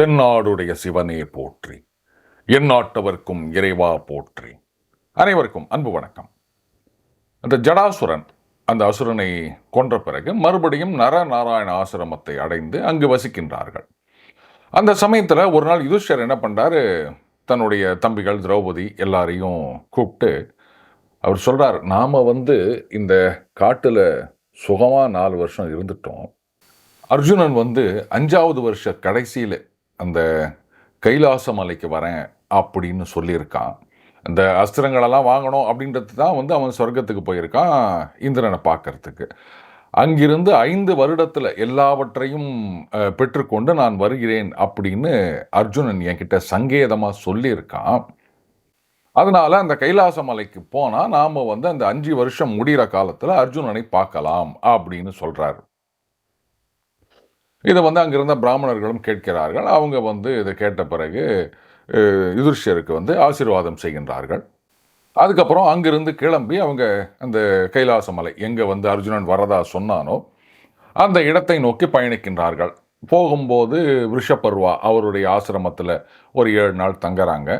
தென்னாடுடைய சிவனே போற்றி. எந்நாட்டவர்க்கும் இறைவா போற்றி. அனைவருக்கும் அன்பு வணக்கம். அந்த ஜடாசுரன் அந்த அசுரனை கொன்ற பிறகு மறுபடியும் நரநாராயண ஆசிரமத்தை அடைந்து அங்கு வசிக்கின்றார்கள். அந்த சமயத்தில் ஒரு நாள் யுதிஷ்டர் என்ன பண்ணுறாரு தன்னுடைய தம்பிகள் திரௌபதி எல்லாரையும் கூப்பிட்டு அவர் சொல்கிறார் நாம் வந்து இந்த காட்டில் சுகமாக நாலு வருஷம் இருந்துட்டோம். அர்ஜுனன் வந்து அஞ்சாவது வருஷ கடைசியில் அந்த கைலாச மலைக்கு வரேன் அப்படின்னு சொல்லியிருக்கான். இந்த அஸ்திரங்களெல்லாம் வாங்கணும் அப்படின்றது தான் வந்து அவன் சொர்க்கத்துக்கு போயிருக்கான் இந்திரனை பார்க்கறதுக்கு. அங்கிருந்து ஐந்து வருடத்தில் எல்லாவற்றையும் பெற்றுக்கொண்டு நான் வருகிறேன் அப்படின்னு அர்ஜுனன் என்கிட்ட சங்கேதமாக சொல்லியிருக்கான். அதனால் அந்த கைலாச மலைக்கு போனால் நாம் வந்து அந்த அஞ்சு வருஷம் முடிகிற காலத்தில் அர்ஜுனனை பார்க்கலாம் அப்படின்னு சொல்கிறாரு இதை வந்து அங்கிருந்த பிராமணர்களும் கேட்கிறார்கள். அவங்க வந்து இதை கேட்ட பிறகு யுதிர்ஷியருக்கு வந்து ஆசீர்வாதம் செய்கின்றார்கள். அதுக்கப்புறம் அங்கிருந்து கிளம்பி அவங்க அந்த கைலாச மலை எங்கே வந்து அர்ஜுனன் வரதா சொன்னானோ அந்த இடத்தை நோக்கி பயணிக்கின்றார்கள். போகும்போது விஷப்பர்வா அவருடைய ஆசிரமத்தில் ஒரு ஏழு நாள் தங்குறாங்க.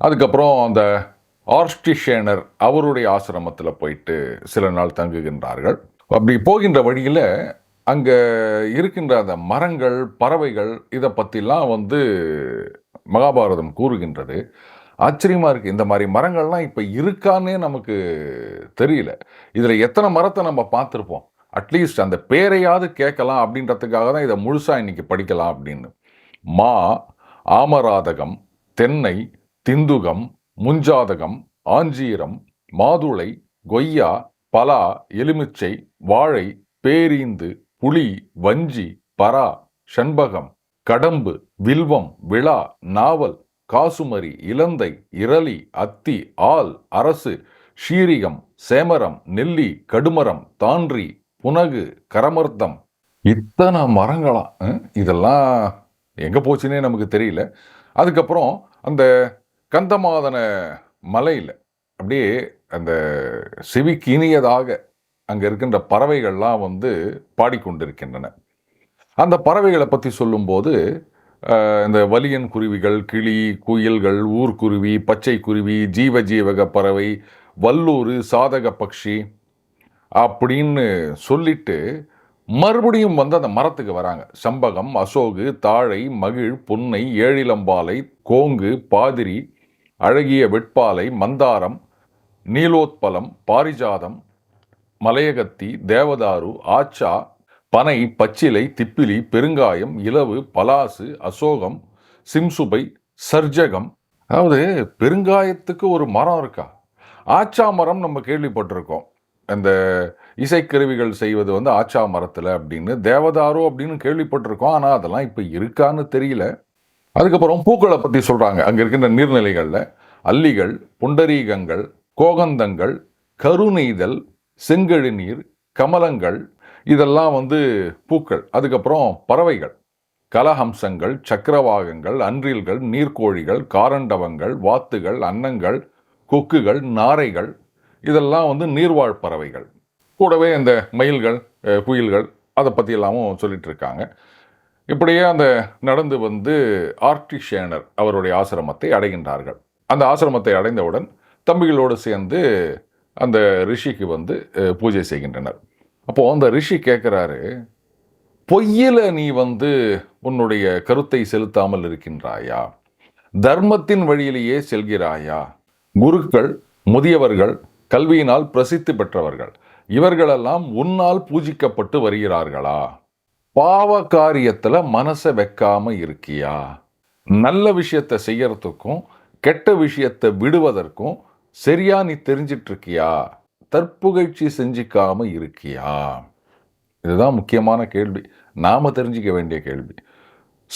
அதுக்கப்புறம் அந்த ஆர்ஸ்டிஷேனர் அவருடைய ஆசிரமத்தில் போயிட்டு சில நாள் தங்குகின்றார்கள். அப்படி போகின்ற வழியில் அங்கே இருக்கின்ற அந்த மரங்கள் பறவைகள் இதை பற்றிலாம் வந்து மகாபாரதம் கூறுகின்றது. ஆச்சரியமாக இருக்குது இந்த மாதிரி மரங்கள்லாம் இப்போ இருக்கான்னே நமக்கு தெரியல. இதில் எத்தனை மரத்தை நம்ம பார்த்துருப்போம்? அட்லீஸ்ட் அந்த பேரையாவது கேட்கலாம் அப்படின்றதுக்காக தான் இதை முழுசாக இன்றைக்கி படிக்கலாம் அப்படின்னு. மா ஆமராதகம் தென்னை திந்துகம் முஞ்சாதகம் ஆஞ்சீரம் மாதுளை கொய்யா பலா எலுமிச்சை வாழை பேரீந்து புலி வஞ்சி பரா ஷண்பகம் கடம்பு வில்வம் விழா நாவல் காசுமரி இலந்தை இரளி அத்தி ஆல் அரசு ஷீரிகம் சேமரம் நெல்லி கடுமரம் தான்றி புனகு கரமர்த்தம். இத்தனை மரங்களாம் இதெல்லாம் எங்கே போச்சுன்னே நமக்கு தெரியல. அதுக்கப்புறம் அந்த கந்தமாதன மலையில் அப்படியே அந்த செவிக்கு இனியதாக அங்கே இருக்கின்ற பறவைகள்லாம் வந்து பாடிக்கொண்டிருக்கின்றன. அந்த பறவைகளை பற்றி சொல்லும்போது இந்த வலியன் குருவிகள் கிளி குயில்கள் ஊர்க்குருவி பச்சை குருவி ஜீவ ஜீவக பறவை வல்லூர் சாதக பக்ஷி அப்படின்னு சொல்லிட்டு மறுபடியும் வந்து அந்த மரத்துக்கு வராங்க. சம்பகம் அசோகு தாழை மகிழ் புன்னை ஏழிலம்பாலை கோங்கு பாதிரி அழகிய வெட்பாலை மந்தாரம் நீலோத்பலம் பாரிஜாதம் மலையகத்தி தேவதாரு ஆச்சா பனை பச்சிலை திப்பிலி பெருங்காயம் இலவு பலாசு அசோகம் சிம்சுபை சர்ஜகம். அதாவது பெருங்காயத்துக்கு ஒரு மரம் இருக்கா? ஆச்சா மரம் நம்ம கேள்விப்பட்டிருக்கோம். அந்த இசைக்கருவிகள் செய்வது வந்து ஆச்சா மரத்தில் அப்படின்னு தேவதாரு அப்படின்னு கேள்விப்பட்டிருக்கோம். ஆனால் அதெல்லாம் இப்போ இருக்கான்னு தெரியல. அதுக்கப்புறம் பூக்களை பற்றி சொல்கிறாங்க அங்கே இருக்கின்ற நீர்நிலைகளில் அல்லிகள் புண்டரீகங்கள் கோகந்தங்கள் கருநெய்தல் செங்கழுநீர் கமலங்கள் இதெல்லாம் வந்து பூக்கள். அதுக்கப்புறம் பறவைகள். கலஹம்சங்கள் சக்கரவாகங்கள் அன்றில்கள் நீர்க்கோழிகள் காரண்டவங்கள் வாத்துகள் அன்னங்கள் கொக்குகள் நாரைகள். இதெல்லாம் வந்து நீர்வாழ் பறவைகள். கூடவே இந்த மயில்கள் புயல்கள் அதை பற்றி எல்லாமும் சொல்லிட்டு இருக்காங்க. இப்படியே அந்த நடந்து வந்து ஆர்டிஷேனர் அவருடைய ஆசிரமத்தை அடைகின்றார்கள். அந்த ஆசிரமத்தை அடைந்தவுடன் தம்பிகளோடு சேர்ந்து அந்த ரிஷிக்கு வந்து பூஜை செய்கின்றனர். அப்போது அந்த ரிஷி கேட்குறாரு பொய்யில நீ வந்து உன்னுடைய கருத்தை செலுத்தாமல் இருக்கின்றாயா? தர்மத்தின் வழியிலேயே செல்கிறாயா? குருக்கள் முதியவர்கள் கல்வியினால் பிரசித்தி பெற்றவர்கள் இவர்களெல்லாம் உன்னால் பூஜிக்கப்பட்டு வருகிறார்களா? பாவ காரியத்தில் மனசை வைக்காம இருக்கியா? நல்ல விஷயத்தை செய்யறதுக்கும் கெட்ட விஷயத்தை விடுவதற்கும் சரியா நீ தெரிஞ்சிட்டு இருக்கியா தற்புகழ்ச்சி செஞ்சிக்காம இருக்கியா? இதுதான் முக்கியமான கேள்வி. நாம தெரிஞ்சிக்க வேண்டிய கேள்வி.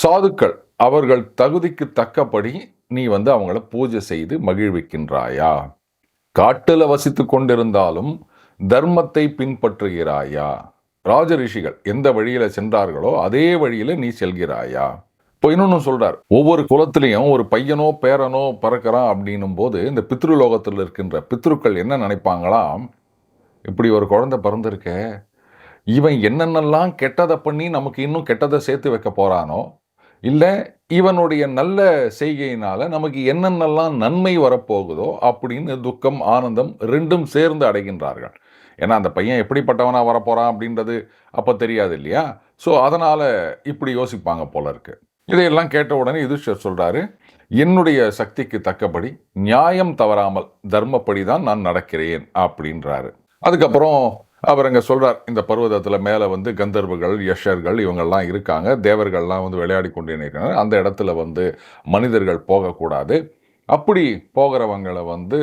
சாதுக்கள் அவர்கள் தகுதிக்கு தக்கபடி நீ வந்து அவங்கள பூஜை செய்து மகிழ்விக்கின்றாயா? காட்டில் வசித்து கொண்டிருந்தாலும் தர்மத்தை பின்பற்றுகிறாயா? ராஜரிஷிகள் எந்த வழியில் சென்றார்களோ அதே வழியில் நீ செல்கிறாயா? இப்போ இன்னொன்று சொல்றார். ஒவ்வொரு குலத்திலையும் ஒரு பையனோ பேரனோ பிறக்கிறான் அப்படின்னும் போது இந்த பித்ருலோகத்தில் இருக்கின்ற பித்ருக்கள் என்ன நினைப்பாங்களாம்? இப்படி ஒரு குழந்தை பிறந்திருக்க இவன் என்னென்னலாம் கெட்டதை பண்ணி நமக்கு இன்னும் கெட்டதை சேர்த்து வைக்க போறானோ இல்லை இவனுடைய நல்ல செய்கையினால நமக்கு என்னென்னலாம் நன்மை வரப்போகுதோ அப்படின்னு துக்கம் ஆனந்தம் ரெண்டும் சேர்ந்து அடைகின்றார்கள். ஏன்னா அந்த பையன் எப்படிப்பட்டவனாக வரப்போகிறான் அப்படின்றது அப்போ தெரியாது இல்லையா? ஸோ அதனால் இப்படி யோசிப்பாங்க போல இருக்குது இதையெல்லாம் கேட்ட உடனே யுதிஷ்டர் சொல்கிறாரு என்னுடைய சக்திக்கு தக்கபடி நியாயம் தவறாமல் தர்மப்படி தான் நான் நடக்கிறேன் அப்படின்றாரு. அதுக்கப்புறம் அவர் அங்கே சொல்கிறார் இந்த பர்வதத்தில் மேலே வந்து கந்தர்வர்கள் யஷர்கள் இவங்கெல்லாம் இருக்காங்க தேவர்கள்லாம் வந்து விளையாடி கொண்டே இருக்கிறாங்க அந்த இடத்துல வந்து மனிதர்கள் போகக்கூடாது. அப்படி போகிறவங்களை வந்து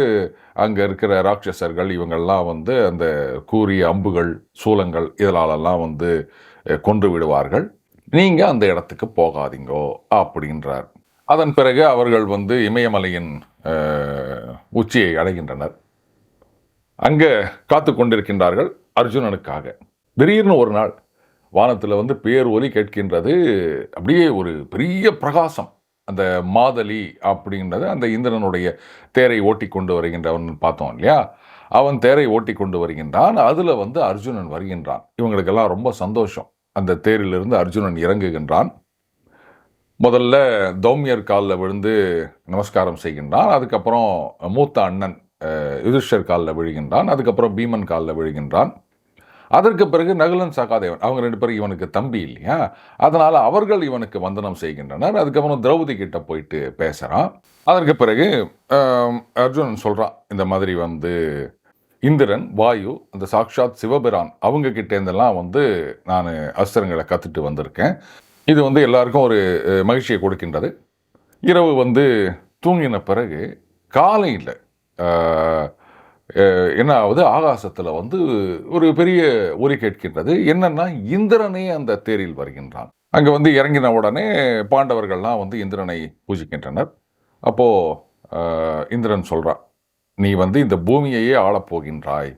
அங்கே இருக்கிற ராட்சசர்கள் இவங்கெல்லாம் வந்து அந்த கூறிய அம்புகள் சூலங்கள் இதனாலெல்லாம் வந்து கொன்று விடுவார்கள். நீங்கள் அந்த இடத்துக்கு போகாதீங்கோ அப்படின்றார். அதன் பிறகு அவர்கள் வந்து இமயமலையின் உச்சியை அடைகின்றனர். அங்கே காத்து கொண்டிருக்கின்றார்கள் அர்ஜுனனுக்காக. திடீர்னு ஒரு நாள் வானத்தில் வந்து பேர் ஒலி கேட்கின்றது. அப்படியே ஒரு பெரிய பிரகாசம். அந்த மாதலி அப்படின்றது அந்த இந்திரனுடைய தேரை ஓட்டி கொண்டு வருகின்றவன் பார்த்தோம் இல்லையா? அவன் தேரை ஓட்டி கொண்டு வருகின்றான். அதில் வந்து அர்ஜுனன் வருகின்றான். இவங்களுக்கெல்லாம் ரொம்ப சந்தோஷம். அந்த தேரிலிருந்து அர்ஜுனன் இறங்குகின்றான். முதல்ல தௌமியர் காலில் விழுந்து நமஸ்காரம் செய்கின்றான். அதுக்கப்புறம் மூத்த அண்ணன் யுதிஷ்டர் காலில் விழுகின்றான். அதுக்கப்புறம் பீமன் காலில் விழுகின்றான். அதற்கு பிறகு நகுலன் சகாதேவன் அவங்க ரெண்டு பேரும் இவனுக்கு தம்பி இல்லையா? அதனால் அவர்கள் இவனுக்கு வந்தனம் செய்கின்றனர். அதுக்கப்புறம் திரௌபதி கிட்ட போயிட்டு பேசுகிறான் அதற்கு பிறகு அர்ஜுனன் சொல்கிறான் இந்த மாதிரி வந்து இந்திரன் வாயு அந்த சாக்ஷாத் சிவபிரான் அவங்க கிட்டேருந்தெல்லாம் வந்து நான் அஸ்திரங்களை கற்றுட்டு வந்திருக்கேன். இது வந்து எல்லாருக்கும் ஒரு மகிழ்ச்சியை கொடுக்கின்றது. இரவு வந்து தூங்கின பிறகு காலையில் என்ன ஆகுது ஆகாசத்தில் வந்து ஒரு பெரிய ஒரி கேட்கின்றது. என்னென்னா இந்திரனே அந்த தேரில் வருகின்றான். அங்கே வந்து இறங்கின உடனே பாண்டவர்கள்லாம் வந்து இந்திரனை பூஜிக்கின்றனர். அப்போது இந்திரன் சொல்கிறான் நீ வந்து இந்த பூமியையே ஆளப் போகின்றாய்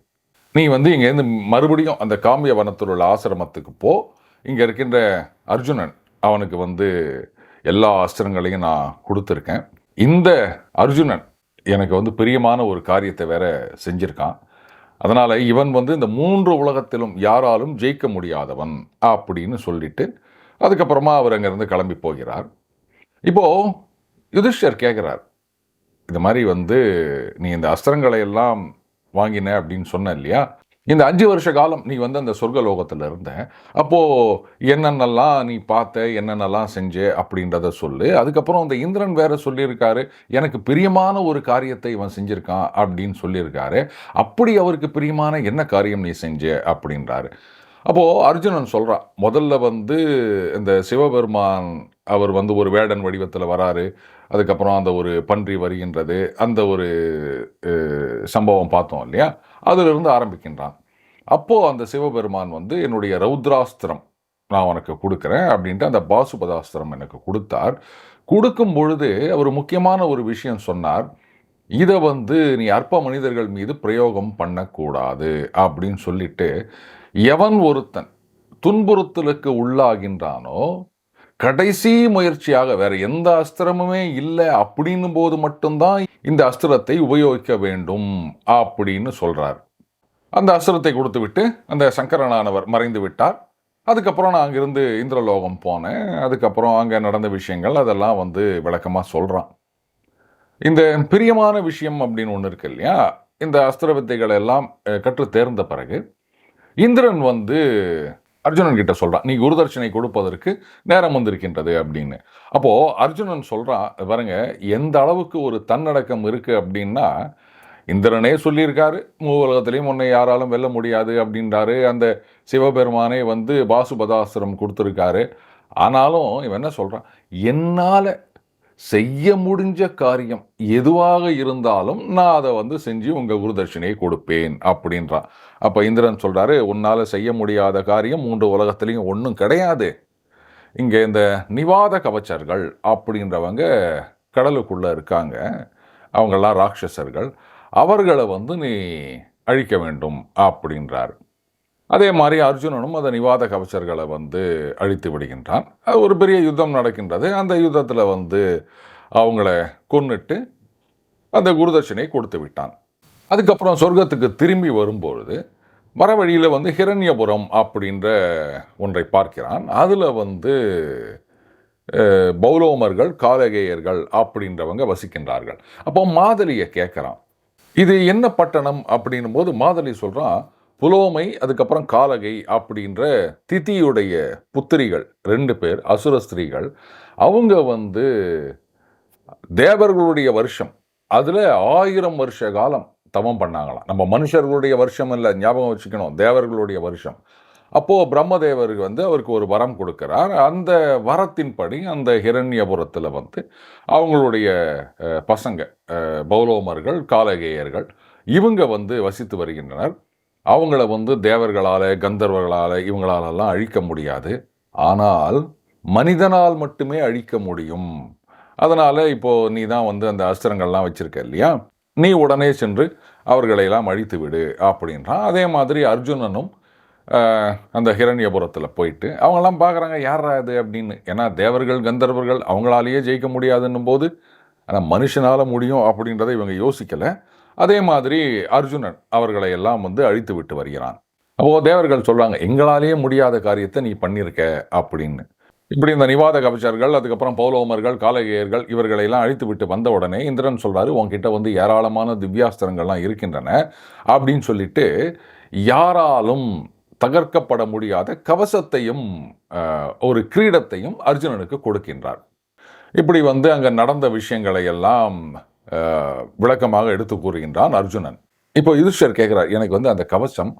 நீ வந்து இங்கேருந்து மறுபடியும் அந்த காமிய வனத்தில் உள்ள ஆசிரமத்துக்கு போ. இங்கே இருக்கின்ற அர்ஜுனன் அவனுக்கு வந்து எல்லா அஸ்திரங்களையும் நான் கொடுத்துருக்கேன். இந்த அர்ஜுனன் எனக்கு வந்து பிரியமான ஒரு காரியத்தை வேற செஞ்சுருக்கான். அதனால் இவன் வந்து இந்த மூன்று உலகத்திலும் யாராலும் ஜெயிக்க முடியாதவன் அப்படின்னு சொல்லிட்டு அதுக்கப்புறமா அவர் அங்கேருந்து கிளம்பி போகிறார். இப்போது யுதிஷ்டர் கேட்குறார் இது மாதிரி வந்து நீ இந்த அஸ்திரங்களை எல்லாம் வாங்கின அப்படின்னு சொன்ன இல்லையா? இந்த அஞ்சு வருஷ காலம் நீ வந்து அந்த சொர்க்கலோகத்தில் இருந்த. அப்போது என்னென்னலாம் நீ பார்த்த என்னென்னலாம் செஞ்ச அப்படின்றத சொல்லு. அதுக்கப்புறம் அந்த இந்திரன் வேற சொல்லியிருக்காரு எனக்கு பிரியமான ஒரு காரியத்தை இவன் செஞ்சுருக்கான் அப்படின்னு சொல்லியிருக்காரு. அப்படி அவருக்கு பிரியமான என்ன காரியம் நீ செஞ்ச அப்படின்றாரு. அப்போது அர்ஜுனன் சொல்கிறான் முதல்ல வந்து இந்த சிவபெருமான் அவர் வந்து ஒரு வேடன் வடிவத்தில் வராரு. அதுக்கப்புறம் அந்த ஒரு பன்றி வருகின்றது அந்த ஒரு சம்பவம் பார்த்தோம் இல்லையா? அதிலிருந்து ஆரம்பிக்கின்றான். அப்போது அந்த சிவபெருமான் வந்து என்னுடைய ரௌத்ராஸ்திரம் நான் உனக்கு கொடுக்குறேன் அப்படின்ட்டு அந்த பாசுபதாஸ்திரம் எனக்கு கொடுத்தார். கொடுக்கும் பொழுது அவர் முக்கியமான ஒரு விஷயம் சொன்னார். இதை வந்து நீ அற்ப மனிதர்கள் மீது பிரயோகம் பண்ணக்கூடாது அப்படின்னு சொல்லிட்டு எவன் ஒருத்தன் துன்புறுத்தலுக்கு உள்ளாகின்றானோ கடைசி முயற்சியாக வேற எந்த அஸ்திரமுமே இல்லை அப்படின்னும் போது மட்டும்தான் இந்த அஸ்திரத்தை உபயோகிக்க வேண்டும் அப்படின்னு சொல்றார். அந்த அஸ்திரத்தை கொடுத்து விட்டு அந்த சங்கரனானவர் மறைந்து விட்டார். அதுக்கப்புறம் நான் அங்கிருந்து இந்திரலோகம் போனேன். அதுக்கப்புறம் அங்கே நடந்த விஷயங்கள் அதெல்லாம் வந்து விளக்கமாக சொல்கிறான் இந்த பிரியமான விஷயம் அப்படின்னு ஒன்று இருக்கு இல்லையா? இந்த அஸ்திர வித்தைகளை எல்லாம் கற்று கற்றுத் தேர்ந்த பிறகு இந்திரன் வந்து அர்ஜுனன் கிட்ட சொல்கிறான் நீ குருதர்ஷனை கொடுப்பதற்கு நேரம் வந்திருக்கின்றது அப்படின்னு. அப்போது அர்ஜுனன் சொல்கிறான் பாருங்க எந்த அளவுக்கு ஒரு தன்னடக்கம் இருக்குது அப்படின்னா இந்திரனே சொல்லியிருக்காரு மூவலகத்திலையும் உன்னை யாராலும் வெல்ல முடியாது அப்படின்றாரு. அந்த சிவபெருமானே வந்து பாசுபதாசிரம் கொடுத்துருக்காரு. ஆனாலும் இவன் என்ன சொல்கிறான் என்னால் செய்ய முடிஞ்ச காரியம் எதுவாக இருந்தாலும் நான் அதை வந்து செஞ்சு உங்கள் குருதட்சணையை கொடுப்பேன் அப்படின்றான் அப்போ இந்திரன் சொல்கிறாரு உன்னால் செய்ய முடியாத காரியம் மூன்று உலகத்துலேயும் ஒன்றும் கிடையாது. இங்கே இந்த நிவாத கவச்சர்கள் அப்படின்றவங்க கடலுக்குள்ளே இருக்காங்க. அவங்கெல்லாம் ராட்சசர்கள். அவர்களை வந்து நீ அழிக்க வேண்டும் அப்படின்றார். அதே மாதிரி அர்ஜுனனும் அந்த நிவாத கவச்சர்களை வந்து அழித்து விடுகின்றான். அது ஒரு பெரிய யுத்தம் நடக்கின்றது. அந்த யுத்தத்தில் வந்து அவங்கள கொன்னுட்டு அந்த குருதட்சணையை கொடுத்து விட்டான். அதுக்கப்புறம் சொர்க்கத்துக்கு திரும்பி வரும்பொழுது வர வழியில் வந்து ஹிரண்யபுரம் அப்படின்ற ஒன்றை பார்க்கிறான். அதில் வந்து பௌலோமர்கள் காலகேயர்கள் அப்படின்றவங்க வசிக்கின்றார்கள். அப்போ மாதலியை கேட்குறான். இது என்ன பட்டணம் அப்படின்னும் போது மாதலி சொல்கிறான் புலோமை அதுக்கப்புறம் காலகை அப்படின்ற திதியுடைய புத்திரிகள் ரெண்டு பேர் அசுர ஸ்திரீகள் அவங்க வந்து தேவர்களுடைய வருஷம். அதில் ஆயிரம் வருஷ காலம் தவம் பண்ணாங்களாம். நம்ம மனுஷர்களுடைய வருஷம் இல்லை ஞாபகம் வச்சுக்கணும். தேவர்களுடைய வருஷம். அப்போது பிரம்மதேவருக்கு வந்து அவருக்கு ஒரு வரம் கொடுக்குறார். அந்த வரத்தின்படி அந்த ஹிரண்யபுரத்தில் வந்து அவங்களுடைய பசங்க பௌலோமர்கள் காலகேயர்கள் இவங்க வந்து வசித்து வருகின்றனர். அவங்கள வந்து தேவர்களால் கந்தர்வர்களால் இவங்களாலெல்லாம் அழிக்க முடியாது. ஆனால் மனிதனால் மட்டுமே அழிக்க முடியும். அதனால் இப்போது நீ தான் வந்து அந்த அஸ்திரங்கள்லாம் வச்சுருக்க இல்லையா? நீ உடனே சென்று அவர்களையெல்லாம் அழித்து விடு அப்படின்றான். அதே மாதிரி அர்ஜுனனும் அந்த ஹிரண்யபுரத்தில் போயிட்டு அவங்கெல்லாம் பார்க்குறாங்க யாரா இது? அப்படின்னு. ஏன்னா தேவர்கள் கந்தர்வர்கள் அவங்களாலேயே ஜெயிக்க முடியாதுன்னும் போது ஆனால் மனுஷனால் முடியும் அப்படின்றத இவங்க யோசிக்கலை. அதே மாதிரி அர்ஜுனன் அவர்களை எல்லாம் வந்து அழித்து விட்டு வருகிறான். அப்போது தேவர்கள் சொல்கிறாங்க எங்களாலேயே முடியாத காரியத்தை நீ பண்ணியிருக்க அப்படின்னு. இப்படி இந்த நிவாத கவிச்சர்கள் அதுக்கப்புறம் பௌலோமர்கள் காலகேயர்கள் இவர்களையெல்லாம் அழித்து விட்டு வந்த உடனே இந்திரன் சொல்கிறாரு உங்ககிட்ட வந்து ஏராளமான திவ்யாஸ்திரங்கள்லாம் இருக்கின்றன அப்படின்னு சொல்லிட்டு யாராலும் தகர்க்கப்பட முடியாத கவசத்தையும் ஒரு கிரீடத்தையும் அர்ஜுனனுக்கு கொடுக்கின்றார். இப்படி வந்து அங்கே நடந்த விஷயங்களை எல்லாம் விளக்கமாக எடுத்து கூறுகின்றான் அர்ஜுனன். இப்போ யுதிஷ்டர் கேட்குறார் எனக்கு வந்து அந்த கவசம்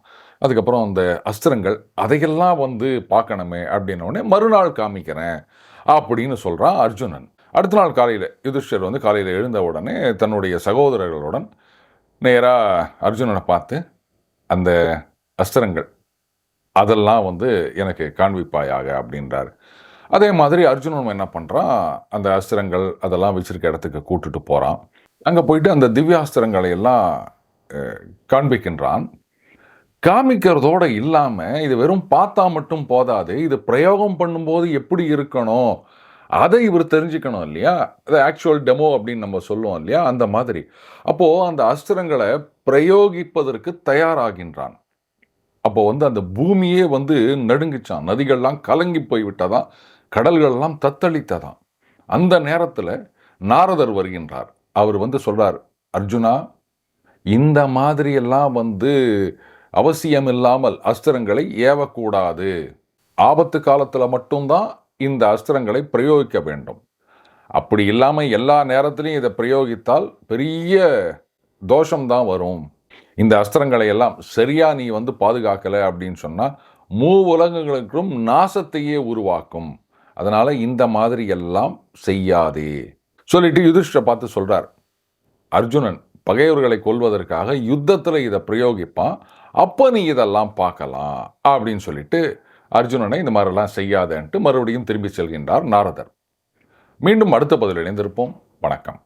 அதுக்கப்புறம் அந்த அஸ்திரங்கள் அதையெல்லாம் வந்து பார்க்கணுமே அப்படின்ன உடனே மறுநாள் காமிக்கிறேன் அப்படின்னு சொல்கிறான் அர்ஜுனன். அடுத்த நாள் காலையில் யுதிஷ்டர் வந்து காலையில் எழுந்த உடனே தன்னுடைய சகோதரர்களுடன் நேராக அர்ஜுனனை பார்த்து அந்த அஸ்திரங்கள் அதெல்லாம் வந்து எனக்கு காண்பிப்பாயாக அப்படின்றார். அதே மாதிரி அர்ஜுனன் என்ன பண்ணுறான் அந்த அஸ்திரங்கள் அதெல்லாம் வச்சுருக்க இடத்துக்கு கூட்டுட்டு போகிறான் அங்கே போயிட்டு அந்த திவ்யாஸ்திரங்களை எல்லாம் காண்பிக்கின்றான். காமிக்கிறதோடு இல்லாமல் இது வெறும் பார்த்தா மட்டும் போதாது இது பிரயோகம் பண்ணும்போது எப்படி இருக்கணும் அதை இவர் தெரிஞ்சுக்கணும் இல்லையா? அது ஆக்சுவல் டெமோ அப்படின்னு நம்ம சொல்லுவோம் இல்லையா? அந்த மாதிரி. அப்போது அந்த அஸ்திரங்களை பிரயோகிப்பதற்கு தயாராகின்றான். அப்போ வந்து அந்த பூமியே வந்து நடுங்குச்சான். நதிகள்லாம் கலங்கி போய்விட்டதான் கடல்கள்லாம் தத்தளித்ததாம். அந்த நேரத்தில் நாரதர் வருகின்றார். அவர் வந்து சொல்கிறார் அர்ஜுனா இந்த மாதிரியெல்லாம் வந்து அவசியம் இல்லாமல் அஸ்திரங்களை ஏவக்கூடாது. ஆபத்து காலத்தில் மட்டும்தான் இந்த அஸ்திரங்களை பிரயோகிக்க வேண்டும். அப்படி இல்லாமல் எல்லா நேரத்திலையும் இதை பிரயோகித்தால் பெரிய தோஷம்தான் வரும். இந்த அஸ்திரங்களை எல்லாம் சரியாக நீ வந்து பாதுகாக்கலை அப்படின்னு சொன்னால் மூ உலகங்களுக்கும் நாசத்தையே உருவாக்கும். அதனால் இந்த மாதிரி எல்லாம் செய்யாதே. சொல்லிட்டு யுதிஷ்டரை பார்த்து சொல்கிறார் அர்ஜுனன் பகையவர்களை கொல்வதற்காக யுத்தத்தில் இதை பிரயோகிப்பான் அப்போ நீ இதெல்லாம் பார்க்கலாம் அப்படின்னு சொல்லிட்டு அர்ஜுனனை இந்த மாதிரிலாம் செய்யாதன்ட்டு மறுபடியும் திரும்பி செல்கின்றார் நாரதர். மீண்டும் அடுத்த பதில் இணைந்திருப்போம். வணக்கம்.